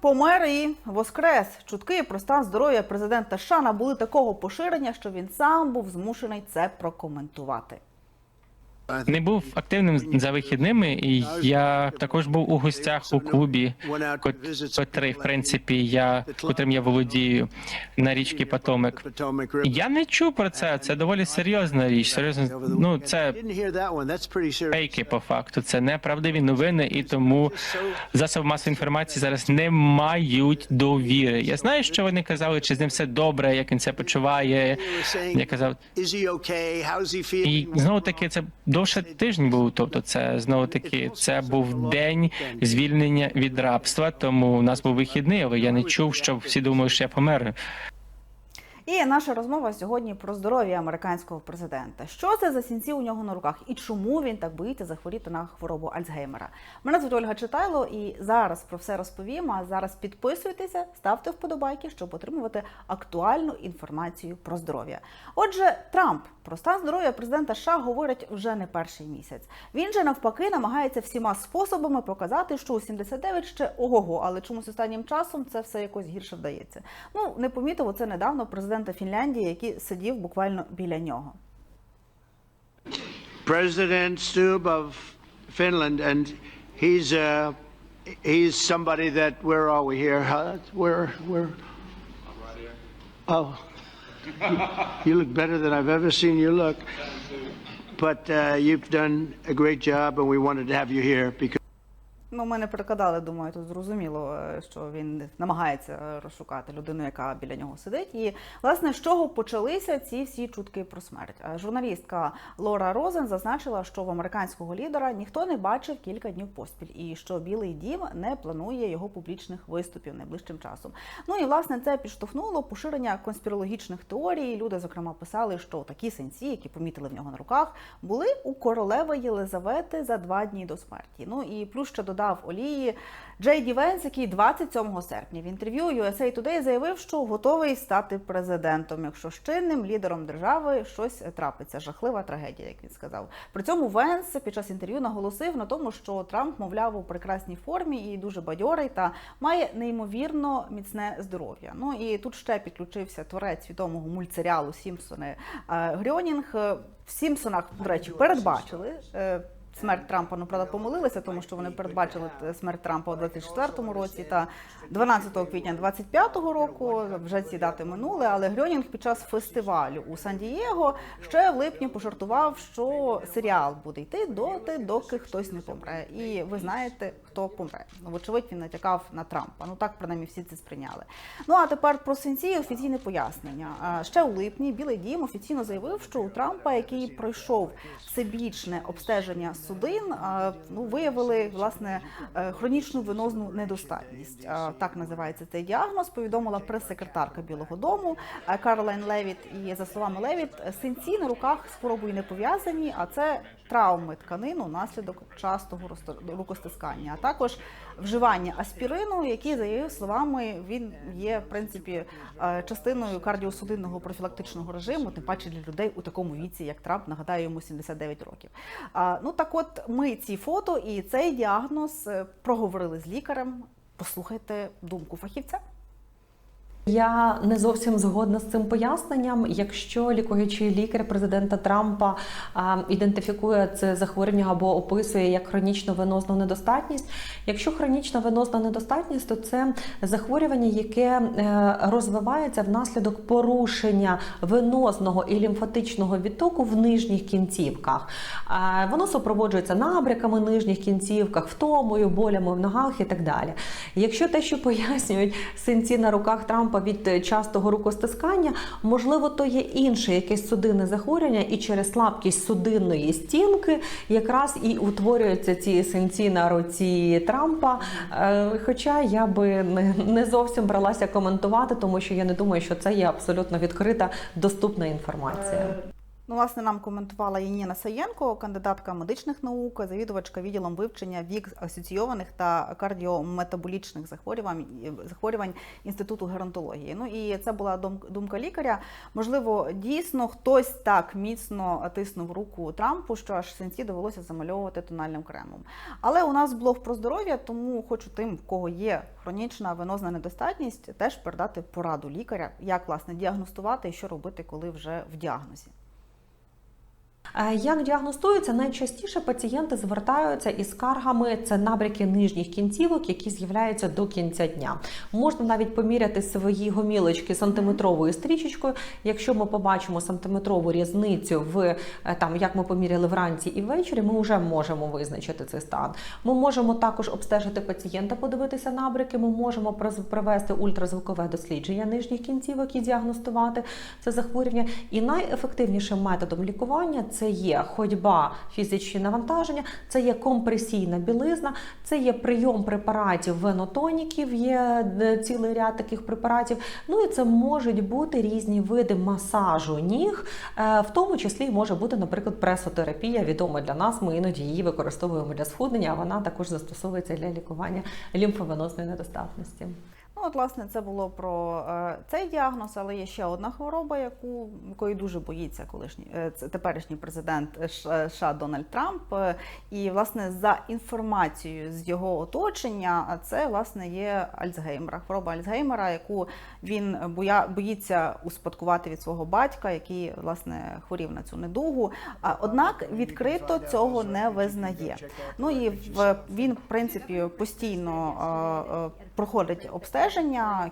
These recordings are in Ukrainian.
помер і воскрес. Чутки про стан здоров'я президента США набули такого поширення, що він сам був змушений це прокоментувати. Не був активним за вихідними, і я також був у гостях у клубі, кот- котрий, в принципі, я котрим я володію на річці Потомик. Я не чув про це. Це доволі серйозна річ. Серйозно, ну це фейки по факту. Це неправдиві новини, і тому засоби масової інформації зараз не мають довіри. Я знаю, що вони казали, чи з ним все добре, як він себе почуває. Я казав, і знову таки це довше тиждень був. Тобто, це знову таки це був день звільнення від рабства. Тому у нас був вихідний, але я не чув, що всі думають, що я помер. І наша розмова сьогодні про здоров'я американського президента. Що це за сінці у нього на руках і чому він так боїться захворіти на хворобу Альцгеймера? Мене звуть Ольга Читайло, і зараз про все розповім. А зараз підписуйтеся, ставте вподобайки, щоб отримувати актуальну інформацію про здоров'я. Отже, Трамп про стан здоров'я президента США говорить вже не перший місяць. Він же навпаки намагається всіма способами показати, що у 79 ще ого-го, але чомусь останнім часом це все якось гірше вдається. Ну не помітив оце недавно президента Фінляндії, який сидів буквально біля нього. President Stubb of Finland, and he's uh, he's somebody that. Where are we here? Huh? Where where? Oh, you look better than I've ever seen you look. But uh, you've done a great job, and we wanted to have you here because. Ну, ми не перекладали, думаю, тут зрозуміло, е, що він намагається розшукати людину, яка біля нього сидить. І власне з чого почалися ці всі чутки про смерть? Е, Журналістка Лора Розен зазначила, що в американського лідера ніхто не бачив кілька днів поспіль, і що Білий Дім не планує його публічних виступів найближчим часом. Ну і власне це підштовхнуло поширення конспірологічних теорій. Люди, зокрема, писали, що такі синці, які помітили в нього на руках, були у королеви Єлизавети за два дні до смерті. Ну і плюс ще додав олії Джей Ді Венс, який 27 серпня в інтерв'ю USA Today заявив, що готовий стати президентом, якщо з чинним лідером держави щось трапиться. Жахлива трагедія, як він сказав. При цьому Венс під час інтерв'ю наголосив на тому, що Трамп, мовляв, у прекрасній формі і дуже бадьорий та має неймовірно міцне здоров'я. Ну і тут ще підключився творець відомого мультсеріалу Сімпсони е, Грьонінг. В Сімпсонах, до речі, передбачили. Смерть Трампа, ну правда, помилилися, тому що вони передбачили смерть Трампа у 24-му році та 12 квітня 25-го року. Вже ці дати минули. Але Грьонінг під час фестивалю у Сан-Дієго ще в липні пожартував, що серіал буде йти доти, доки хтось не помре. І ви знаєте, хто помре. Ну, вочевидь, він натякав на Трампа. Ну так принаймні всі це сприйняли. Ну а тепер про сенсі офіційне пояснення. Ще у липні Білий Дім офіційно заявив, що у Трампа, який пройшов всебічне обстеження судин, ну виявили власне е, хронічну венозну недостатність. Так називається цей діагноз. Повідомила прес-секретарка Білого Дому Карлайн Левіт. І за словами Левіт, синці на руках з хворобою не пов'язані, а це травми тканин наслідок частого рукостискання, а також вживання аспірину, який за її словами він є в принципі е, частиною кардіосудинного профілактичного режиму, тим паче для людей у такому віці, як Трамп, нагадаю йому 79 років. Ну так, от ми ці фото і цей діагноз е, проговорили з лікарем. Послухайте думку фахівця. Я не зовсім згодна з цим поясненням. Якщо лікуючий лікар президента Трампа а, ідентифікує це захворювання або описує як хронічну венозну недостатність. Якщо хронічна венозна недостатність, то це захворювання, яке е, розвивається внаслідок порушення венозного і лімфатичного відтоку в нижніх кінцівках. А, Воно супроводжується набряками в нижніх кінцівках, втомою, болями в ногах і так далі. Якщо те, що пояснюють синці на руках Трампа від е, частого рукостискання, можливо, то є інше якесь судинне захворювання, і через слабкість судинної стінки якраз і утворюються ці синці на руці Трампа. Е, Хоча я би не, не зовсім бралася коментувати, тому що я не думаю, що це є абсолютно відкрита доступна інформація. Ну, власне, нам коментувала Яніна Саєнко, кандидатка медичних наук, завідувачка відділом вивчення вік асоційованих та кардіометаболічних захворювань захворювань інституту геронтології. Ну і це була думка лікаря. Можливо, дійсно хтось так міцно тиснув руку Трампу, що аж сенсі довелося замальовувати тональним кремом. Але у нас блог про здоров'я, тому хочу тим, в кого є хронічна венозна недостатність, теж передати пораду лікаря, як власне діагностувати і що робити, коли вже в діагнозі. Е, Як діагностуються, найчастіше пацієнти звертаються із скаргами це набряки нижніх кінцівок, які з'являються до кінця дня. Можна навіть поміряти свої гомілочки сантиметровою стрічечкою. Якщо ми побачимо сантиметрову різницю в е, там, як ми поміряли вранці і ввечері, ми вже можемо визначити цей стан. Ми можемо також обстежити пацієнта, подивитися набряки. Ми можемо провести ультразвукове дослідження нижніх кінцівок і діагностувати це захворювання. І найефективнішим методом лікування це є ходьба, фізичні навантаження, це є компресійна білизна, це є прийом препаратів венотоніків, є е, цілий ряд таких препаратів. Ну і це можуть бути різні види масажу ніг, Е, в тому числі може бути, наприклад, пресотерапія, відома для нас. Ми іноді її використовуємо для схуднення, а вона також застосовується для лікування лімфовенозної недостатності. Ну, от, власне, це було про е, цей діагноз, але є ще одна хвороба, яку якої дуже боїться колишній е, теперішній президент Ш- США Дональд Трамп. Е, І власне за інформацією з його оточення, це власне є Альцгеймера, хвороба Альцгеймера, яку він боя, боїться успадкувати від свого батька, який власне хворів на цю недугу. А однак відкрито цього не визнає. Ну і в він, в принципі, постійно е, е, проходить обстеження.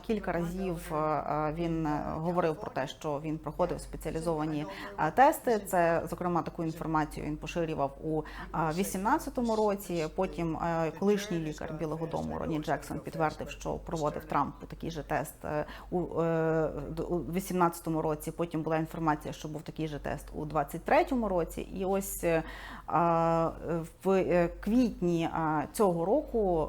Кілька разів е, він е, говорив про те, що він проходив спеціалізовані е, тести. Це зокрема таку інформацію він поширював у 2018 році. Потім е, колишній лікар Білого Дому Роні Джексон підтвердив, що проводив Трампу такий же тест е, у е, 2018 році. Потім була інформація, що був такий же тест у 2023 році. І ось е, в е, квітні цього року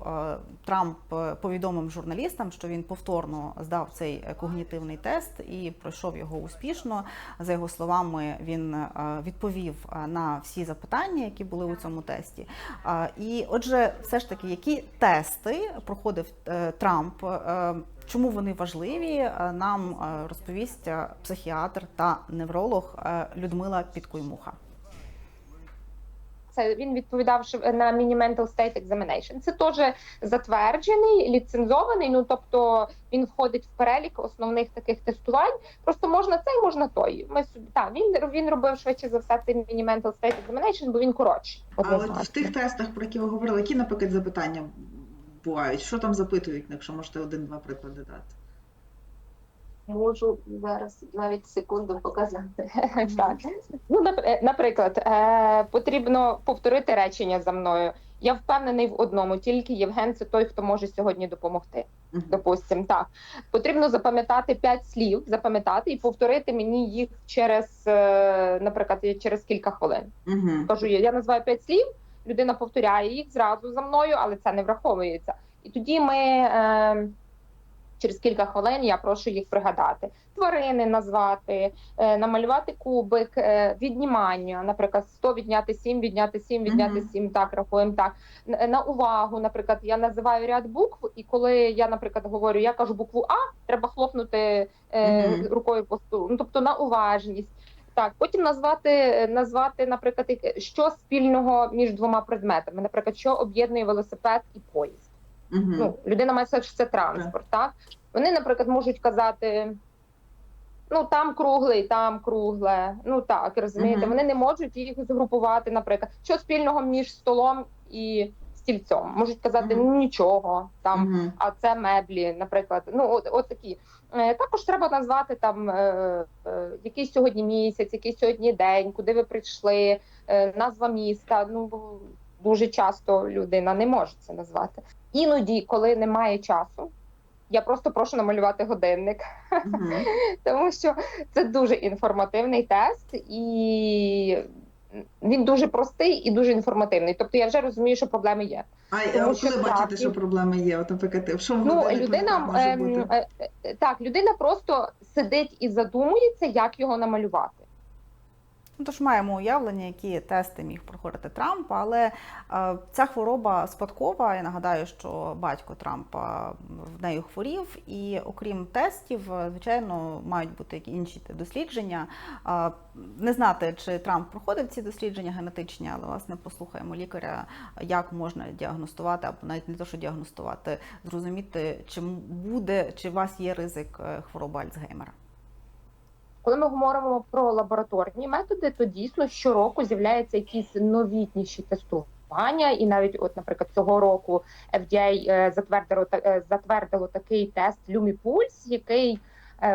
Трамп е, повідомив журналістам, що він повторно здав цей е, когнітивний тест і пройшов його успішно. За його словами, він е, відповів на всі запитання, які були у цьому тесті. І отже, все ж таки, які тести проходив е, Трамп? е, Чому вони важливі, е, нам е, розповість е, психіатр та невролог е, Людмила Підкуймуха. Це він відповідав на Mini-Mental State Examination. Це теж затверджений, ліцензований. Ну тобто він входить в перелік основних таких тестувань. Просто можна цей, можна той. Ми собі так, він він робив швидше за все цей Mini-Mental State Examination, бо він коротший. А от в тих тестах, про які ви говорили, які, наприклад, запитання бувають? Що там запитують, якщо можете один-два приклади дати? Можу зараз навіть секунду показати. так. Ну, е, наприклад, е, потрібно повторити речення за мною. Я впевнений в одному, тільки Євген це той, хто може сьогодні допомогти. Мгм. Допустим, так потрібно запам'ятати п'ять слів, запам'ятати і повторити мені їх через, е, наприклад, через кілька хвилин. Кажу, я, я називаю п'ять слів, людина повторяє їх зразу за мною, але це не враховується. І тоді ми е, через кілька хвилин я прошу їх пригадати. Тварини назвати, е, намалювати кубик, е, віднімання, наприклад, 100 відняти 7, відняти 7, відняти Мгм. 7, так рахуємо так. На увагу, наприклад, я називаю ряд букв, і коли я, наприклад, говорю, я кажу букву А, треба хлопнути е, рукою по столу. Ну тобто на уважність. Так, потім назвати, назвати, наприклад, що спільного між двома предметами, наприклад, що об'єднує велосипед і поїзд. Угу. Ну, людина має сказати, що це транспорт, так? Вони, наприклад, можуть казати: ну там круглий, там кругле. Ну так, розумієте, Мгм. вони не можуть їх згрупувати, наприклад, що спільного між столом і стільцом. Можуть казати Мгм. ну нічого там Угу. а це меблі, наприклад. Ну от, от такі. Е, Також треба назвати там е, е, який сьогодні місяць, який сьогодні день, куди ви прийшли, е, назва міста. Ну дуже часто людина не може це назвати. Іноді, коли немає часу, я просто прошу намалювати годинник, Угу. тому що це дуже інформативний тест і. Він дуже простий і дуже інформативний. Тобто я вже розумію, що проблеми є. А е, коли що бачите, що проблеми є? От, наприклад, що в Ну, людина може ем, бути? е, е, так, людина просто сидить і задумується, як його намалювати. Ну, тож маємо уявлення, які тести міг проходити Трамп, але е, ця хвороба спадкова. Я нагадаю, що батько Трампа в нею хворів, і окрім тестів, е, звичайно, мають бути інші дослідження. Е, не знати, чи Трамп проходив ці дослідження генетичні, але власне послухаємо лікаря, як можна діагностувати, або навіть не то, що діагностувати, зрозуміти, чи буде, чи у вас є ризик хвороби Альцгеймера. Коли ми говоримо про лабораторні методи, то дійсно щороку з'являються якісь новітніші тестування, і навіть, от, наприклад, цього року FDA е, затвердило е, затвердило такий тест LumiPulse, який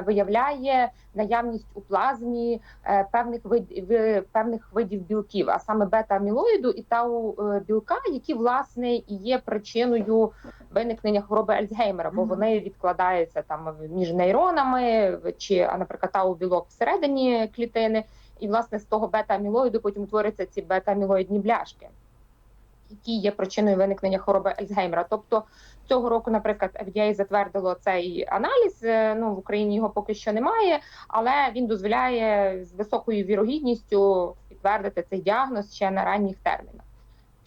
виявляє наявність у плазмі е, певних вид ви- певних видів білків, а саме бета-амілоїду і тау е, білка, які власне і є причиною виникнення хвороби Альцгеймера, бо вони відкладаються там між нейронами, чи, а, наприклад, тау білок всередині клітини, і власне з того бета-амілоїду потім утворюються ці бета-амілоїдні бляшки, які є причиною виникнення хвороби Альцгеймера. Тобто цього року, наприклад, FDA затвердило цей аналіз. е, Ну в Україні його поки що немає, але він дозволяє з високою вірогідністю підтвердити цей діагноз ще на ранніх термінах.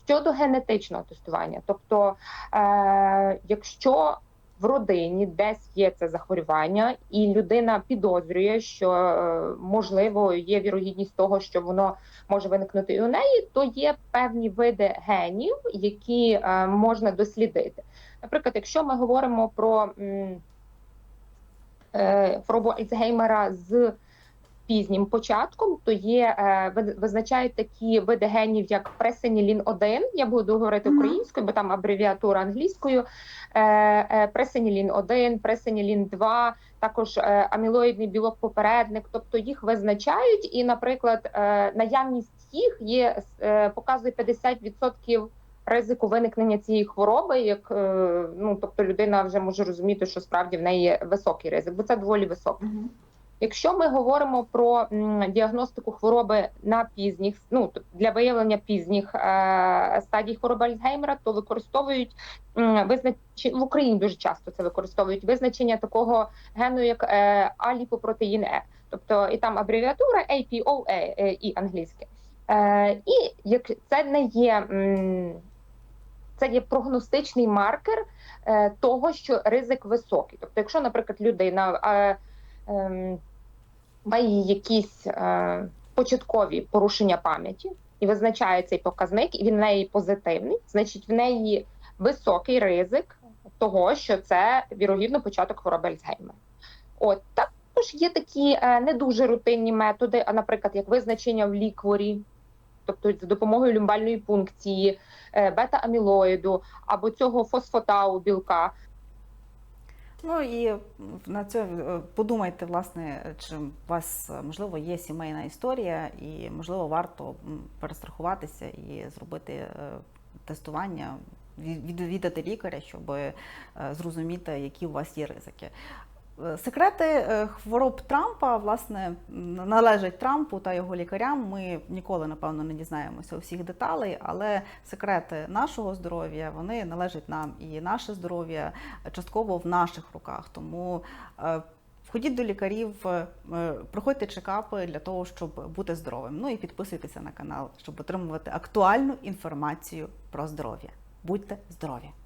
Щодо генетичного тестування, тобто, е, якщо в родині десь є це захворювання, і людина підозрює, що е, можливо є вірогідність того, що воно може виникнути і у неї, то є певні види генів, які е, можна дослідити. Наприклад, якщо ми говоримо про м, е, хворобу Альцгеймера з пізнім початком, то є е, визначають такі види генів, як пресенілін 1 Я буду говорити українською, бо там абревіатура англійською. Е, е, пресенілін 1 пресенілін 2 також амілоїдний білок попередник. Тобто їх визначають, і, наприклад, наявність їх є показує 50% ризику виникнення цієї хвороби. Як ну тобто людина вже може розуміти, що справді в неї високий ризик, бо це доволі високий. Якщо ми говоримо про діагностику хвороби на пізніх, ну для виявлення пізніх е, стадій хвороби Альцгеймера, то використовують визначення в Україні дуже часто це використовують визначення такого гену, як е, аліпопротеїн Е, тобто і там абревіатура APOE е, і англійське. І як це не є це є прогностичний маркер того, що ризик високий. Тобто, якщо, наприклад, людина ем, має якісь е, початкові порушення пам'яті і визначає цей показник, і він в неї позитивний, значить в неї високий ризик того, що це вірогідно початок хвороби Альцгеймера. От також є такі е, не дуже рутинні методи, а наприклад, як визначення в лікворі, тобто за допомогою люмбальної пункції, е, бета-амілоїду або цього фосфотау білка. Ну і на це е, подумайте, власне, чи у вас е, можливо є сімейна історія, і можливо варто перестрахуватися і зробити е, тестування, від- відвідати лікаря, щоб е, зрозуміти, які у вас є ризики. Секрети е, хвороб Трампа власне належать Трампу та його лікарям. Ми ніколи, напевно, не дізнаємося усіх деталей, але секрети нашого здоров'я вони належать нам, і наше здоров'я частково в наших руках. Тому е, ходіть до лікарів, е, проходьте чекапи для того, щоб бути здоровим. Ну і підписуйтеся на канал, щоб отримувати актуальну інформацію про здоров'я. Будьте здорові!